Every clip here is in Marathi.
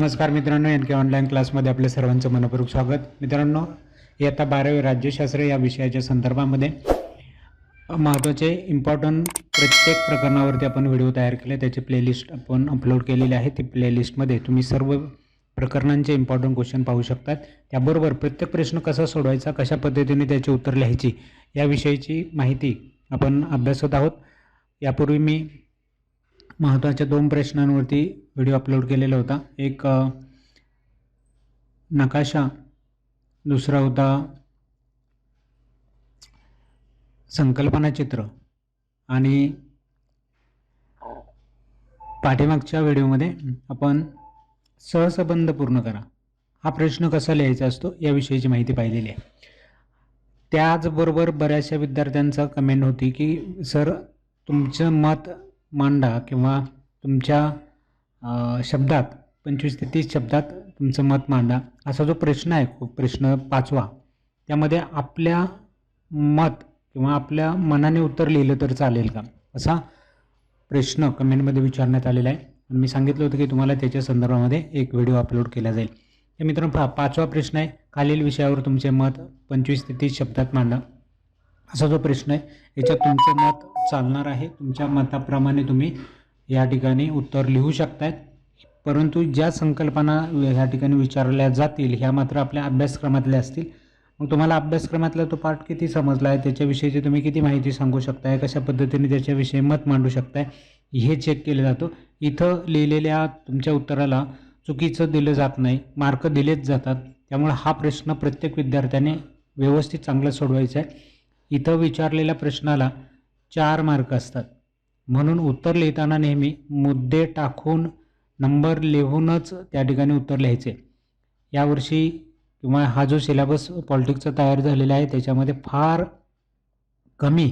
नमस्कार मित्रांनो एन के ऑनलाईन क्लासमध्ये आपल्या सर्वांचं मनपूर्वक स्वागत. मित्रांनो इयत्ता बारावी राज्यशास्त्र या विषयाच्या संदर्भामध्ये महत्त्वाचे इम्पॉर्टंट प्रत्येक प्रकरणावरती आपण व्हिडिओ तयार केले. त्याची प्लेलिस्ट आपण अपलोड केलेली आहे. ती प्लेलिस्टमध्ये तुम्ही सर्व प्रकरणांचे इम्पॉर्टंट क्वेश्चन पाहू शकतात. त्याबरोबर प्रत्येक प्रश्न कसा सोडवायचा कशा पद्धतीने त्याचे उत्तर लिहायची याविषयीची माहिती आपण अभ्यासत आहोत. यापूर्वी मी महत्त्वाच्या दोन प्रश्नांवरती व्हिडिओ अपलोड केलेला होता. एक नकाशा दुसरा होता संकल्पना चित्र आणि पाठीमागच्या व्हिडिओमध्ये आपण सहसंबंध पूर्ण करा. हा प्रश्न कसा लिहायचा असतो याविषयीची माहिती पाहिलेली आहे. त्याचबरोबर बऱ्याचशा विद्यार्थ्यांचा कमेंट होती की सर तुमचं मत मांडा किंवा तुमच्या शब्दात पंचवीस ते तीस शब्दात तुमचं मत मांडा. असा जो प्रश्न आहे खूप प्रश्न पाचवा. त्यामध्ये आपल्या मत किंवा आपल्या मनाने उत्तर लिहिलं तर चालेल का? असा प्रश्न कमेंटमध्ये विचारण्यात आलेला आहे. आणि मी सांगितलं होतं की तुम्हाला त्याच्या संदर्भामध्ये एक व्हिडिओ अपलोड केला जाईल. तर मित्रांनो पहा पाचवा प्रश्न आहे. खालील विषयावर तुमचे मत पंचवीस ते तीस शब्दात मांडा. असा जो प्रश्न आहे याच्यात तुमचं मत चालणार आहे. तुमच्या मताप्रमाणे तुम्ही या ठिकाणी उत्तर लिहू शकतायत. परंतु ज्या संकल्पना ह्या ठिकाणी विचारल्या जातील ह्या मात्र आपल्या अभ्यासक्रमातल्या असतील. मग तुम्हाला अभ्यासक्रमातला तो पाठ किती समजला आहे त्याच्याविषयीची तुम्ही किती माहिती सांगू शकताय कशा पद्धतीने त्याच्याविषयी मत मांडू शकताय हे चेक केलं जातं. इथं लिहिलेल्या तुमच्या उत्तराला चुकीचं दिलं जात नाही मार्क दिलेच जातात. त्यामुळे हा प्रश्न प्रत्येक विद्यार्थ्याने व्यवस्थित चांगला सोडवायचा आहे. इथं विचारलेल्या प्रश्नाला चार मार्क असतात. म्हणून उत्तर लिहिताना नेहमी मुद्दे टाकून नंबर लिहूनच त्या ठिकाणी उत्तर लिहायचे. यावर्षी किंवा हा जो सिलेबस पॉलिटिक्सचा तयार झालेला आहे त्याच्यामध्ये फार कमी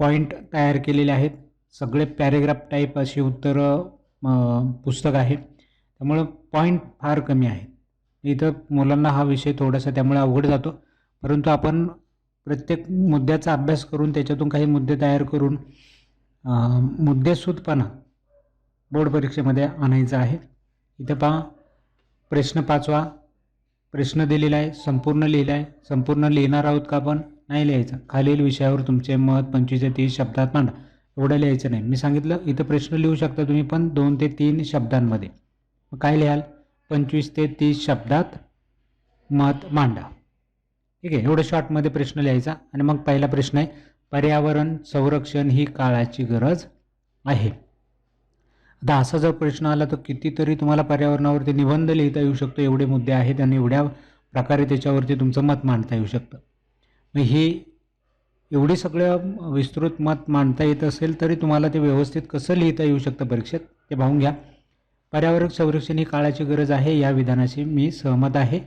पॉईंट तयार केलेले आहेत. सगळे पॅरेग्राफ टाईप अशी उत्तरं पुस्तक आहे त्यामुळं पॉईंट फार कमी आहेत. इथं मुलांना हा विषय थोडासा त्यामुळे अवघड जातो. परंतु आपण प्रत्येक मुद्द्याचा अभ्यास करून त्याच्यातून काही मुद्दे तयार करून मुद्देसूदपणा बोर्ड परीक्षेमध्ये आणायचा आहे. इथं पहा प्रश्न पाचवा प्रश्न दिलेला आहे संपूर्ण लिहिला आहे. संपूर्ण लिहिणार आहोत का आपण? नाही लिहायचं. खालील विषयावर तुमचे मत पंचवीस ते तीस शब्दात मांडा. एवढं लिहायचं नाही. मी सांगितलं इथं प्रश्न लिहू शकता तुम्ही पण दोन ते तीन शब्दांमध्ये. मग काय लिहाल? पंचवीस ते तीस शब्दात मत मांडा. ठीक आहे एवढं शॉर्टमध्ये प्रश्न लिहायचा. आणि मग पहिला प्रश्न आहे पर्यावरण संरक्षण ही काळाची गरज आहे. आता असा जर प्रश्न आला तर कितीतरी तुम्हाला पर्यावरणावरती निबंध लिहिता येऊ शकतो. एवढे मुद्दे आहेत आणि एवढ्या प्रकारे त्याच्यावरती तुमचं मत मांडता येऊ शकतं. मग ही एवढी सगळं विस्तृत मत मांडता येत असेल तरी तुम्हाला ते व्यवस्थित कसं लिहिता येऊ शकतं परीक्षेत ते पाहून घ्या. पर्यावरण संरक्षण ही काळाची गरज आहे या विधानाशी मी सहमत आहे.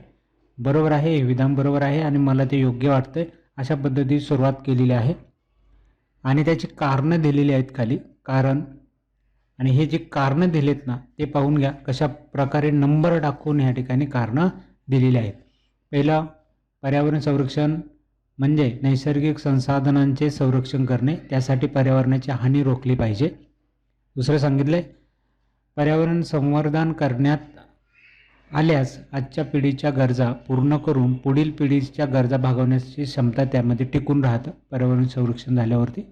बरोबर आहे हे विधान बरोबर आहे आणि मला ते योग्य वाटतं अशा पद्धती सुरुवात केलेली आहे. आणि त्याची कारणं दिलेली आहेत खाली. कारण आणि हे जे कारणं दिलेत ना ते पाहून घ्या कशा प्रकारे नंबर टाकून ह्या ठिकाणी कारणं दिलेली आहेत. पहिलं पर्यावरण संरक्षण म्हणजे नैसर्गिक संसाधनांचे संरक्षण करणे त्यासाठी पर्यावरणाची हानी रोखली पाहिजे. दुसरं सांगितलं आहे पर्यावरण संवर्धन करण्यात आल्यास आजच्या पिढीच्या गरजा पूर्ण करून पुढील पिढीच्या गरजा भागवण्याची क्षमता त्यामध्ये टिकून राहतं पर्यावरण संरक्षण झाल्यावरती.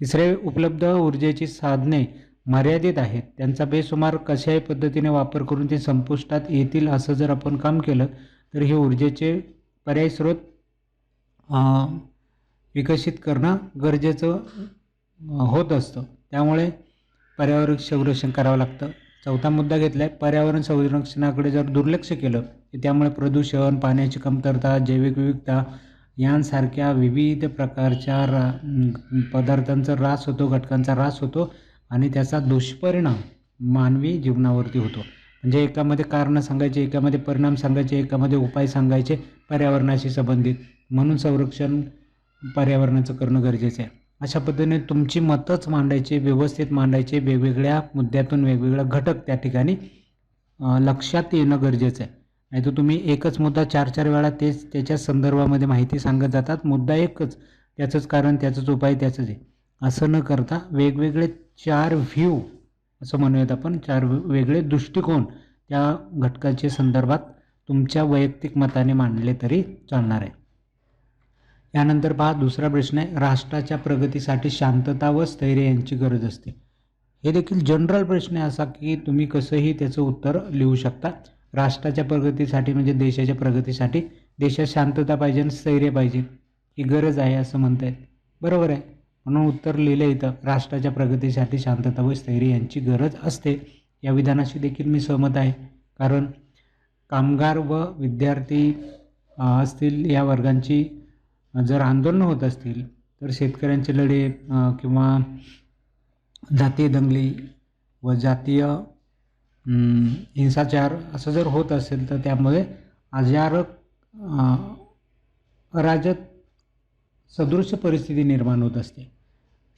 तिसरे उपलब्ध ऊर्जेची साधने मर्यादित आहेत. त्यांचा बेसुमार कशाही पद्धतीने वापर करून ते संपुष्टात येतील असं जर आपण काम केलं तर हे ऊर्जेचे पर्याय स्रोत विकसित करणं गरजेचं होत असतं. त्यामुळे पर्यावरण संरक्षण करावं लागतं. चौथा मुद्दा घेतला आहे पर्यावरण संरक्षणाकडे जर दुर्लक्ष केलं तर त्यामुळे प्रदूषण पाण्याची कमतरता जैविक विविधता यांसारख्या विविध प्रकारच्या रा पदार्थांचा ऱ्हास होतो घटकांचा ऱ्हास होतो आणि त्याचा दुष्परिणाम मानवी जीवनावरती होतो. म्हणजे एकामध्ये कारणं सांगायचे एकामध्ये परिणाम सांगायचे एकामध्ये उपाय सांगायचे पर्यावरणाशी संबंधित. म्हणून संरक्षण पर्यावरणाचं करणं गरजेचं आहे. अशा पद्धतीने तुमची मतच मांडायची व्यवस्थित मांडायचे वेगवेगळ्या मुद्द्यातून वेगवेगळा घटक त्या ठिकाणी लक्षात येणं गरजेचं आहे. नाही तर तुम्ही एकच मुद्दा चार चार वेळा तेच त्याच्या संदर्भामध्ये माहिती सांगत जातात. मुद्दा एकच त्याचंच कारण त्याचंच उपाय त्याचंच आहे असं न करता वेगवेगळे चार व्ह्यू असं म्हणूयात आपण चार वेगळे दृष्टिकोन त्या घटकाच्या संदर्भात तुमच्या वैयक्तिक मताने मांडले तरी चालणार आहे. यानंतर पहा दुसरा प्रश्न आहे राष्ट्राच्या प्रगतीसाठी शांतता व स्थैर्य यांची गरज असते. हे देखील जनरल प्रश्न आहे असा की तुम्ही कसंही त्याचं उत्तर लिहू शकता. राष्ट्राच्या प्रगतीसाठी म्हणजे देशाच्या प्रगतीसाठी देशात शांतता पाहिजे आणि स्थैर्य पाहिजे ही गरज आहे असं म्हणतायत. बरोबर आहे. म्हणून उत्तर लिहिलं इथं राष्ट्राच्या प्रगतीसाठी शांतता व स्थैर्य यांची गरज असते. या विधानाशी देखील मी सहमत आहे. कारण कामगार व विद्यार्थी असतील या वर्गांची जर आंदोलनं होत असतील तर शेतकऱ्यांचे लढे किंवा जातीय दंगली व जातीय हिंसाचार असं जर होत असेल तर त्यामुळे आजारक अराजक सदृश परिस्थिती निर्माण होत असते.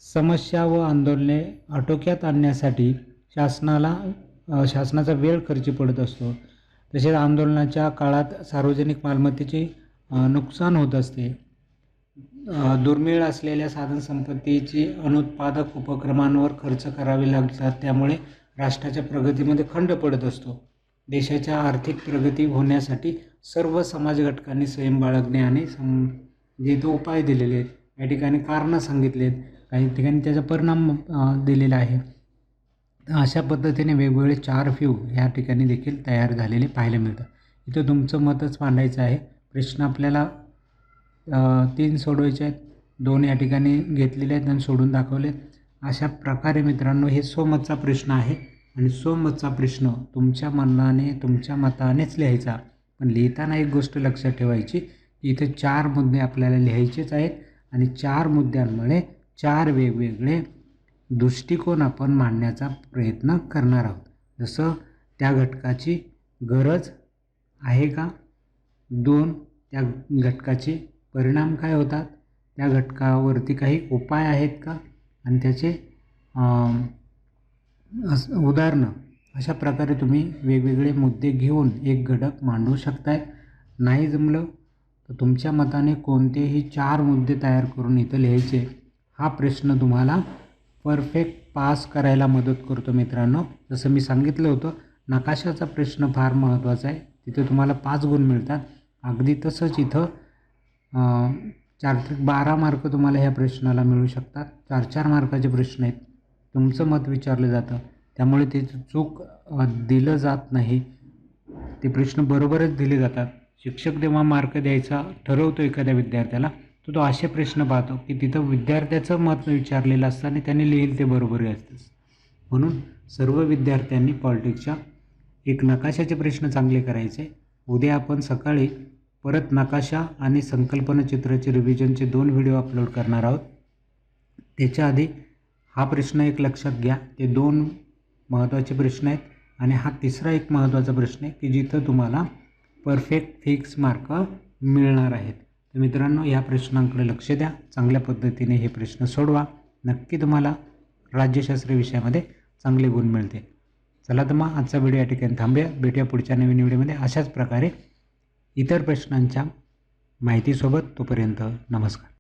समस्या व आंदोलने आटोक्यात आणण्यासाठी शासनाला शासनाचा वेळ खर्ची पडत असतो. तसेच आंदोलनाच्या काळात सार्वजनिक मालमत्तेचे नुकसान होत असते. दुर्मिळ असलेल्या साधनसंपत्तीची अनुत्पादक उपक्रमांवर खर्च करावे लागतात. त्यामुळे राष्ट्राच्या प्रगतीमध्ये खंड पडत असतो. देशाच्या आर्थिक प्रगती होण्यासाठी सर्व समाज घटकांनी संयम बाळगणे आणि सम जे तो उपाय दिलेले आहेत या ठिकाणी कारणं सांगितले आहेत काही ठिकाणी त्याचा परिणाम दिलेला आहे. अशा पद्धतीने वेगवेगळे चार व्ह्यू या ठिकाणी देखील तयार झालेले पाहायला मिळतात. इथं तुमचं मतच मांडायचं आहे. प्रश्न आपल्याला तीन सोडवायचे आहेत. दोन या ठिकाणी घेतलेले आहेत आणि सोडून दाखवले अशा प्रकारे मित्रांनो हे सोमतचा प्रश्न आहे. आणि सोमतचा प्रश्न तुमच्या मनाने तुमच्या मतानेच लिहायचा. पण लिहिताना एक गोष्ट लक्षात ठेवायची की इथे चार मुद्दे आपल्याला लिहायचेच आहेत. आणि चार मुद्द्यांमुळे चार वेगवेगळे दृष्टिकोन आपण मांडण्याचा प्रयत्न करणार आहोत. जसं त्या घटकाची गरज आहे का? दोन त्या घटकाची परिणाम काय होतात? त्या घटकावरती काही उपाय आहेत का? आणि त्याचे असं उदाहरणं. अशा प्रकारे तुम्ही वेगवेगळे मुद्दे घेऊन एक घटक मांडू शकताय. नाही जमलं तर तुमच्या मताने कोणतेही चार मुद्दे तयार करून इथं लिहायचे. हा प्रश्न तुम्हाला परफेक्ट पास करायला मदत करतो मित्रांनो. जसं मी सांगितलं होतं नकाशाचा प्रश्न फार महत्त्वाचा आहे. तिथे तुम्हाला पाच गुण मिळतात. अगदी तसंच इथं चार त्रिक बारा मार्क तुम्हाला ह्या प्रश्नाला मिळू शकतात. चार चार मार्काचे प्रश्न आहेत. तुमचं मत विचारलं जातं. त्यामुळे ते चूक दिलं जात नाही ते प्रश्न बरोबरच दिले जातात. शिक्षक जेव्हा मार्क द्यायचा ठरवतो एखाद्या विद्यार्थ्याला तर तो असे प्रश्न पाहतो की तिथं विद्यार्थ्याचं मत विचारलेलं असतं आणि त्याने लिहिलं ते बरोबरही असतंच म्हणून सर्व विद्यार्थ्यांनी पॉलिटिक्सच्या एक नकाशाचे प्रश्न चांगले करायचे. उद्या आपण सकाळी परत नकाशा आणि संकल्पना चित्राचे रिव्हिजनचे दोन व्हिडिओ अपलोड करणार आहोत. त्याच्या आधी हा प्रश्न एक लक्षात घ्या. ते दोन महत्त्वाचे प्रश्न आहेत आणि हा तिसरा एक महत्त्वाचा प्रश्न आहे की जिथं तुम्हाला परफेक्ट फिक्स मार्क मिळणार आहेत. तर मित्रांनो या प्रश्नांकडे लक्ष द्या. चांगल्या पद्धतीने हे प्रश्न सोडवा. नक्की तुम्हाला राज्यशास्त्र विषयामध्ये चांगले गुण मिळते चला तर मग आजचा व्हिडिओ या ठिकाणी थांबूया. भेटूया पुढच्या नवीन व्हिडिओमध्ये अशाच प्रकारे इतर प्रश्नांच्या माहितीसोबत तोपर्यंत नमस्कार.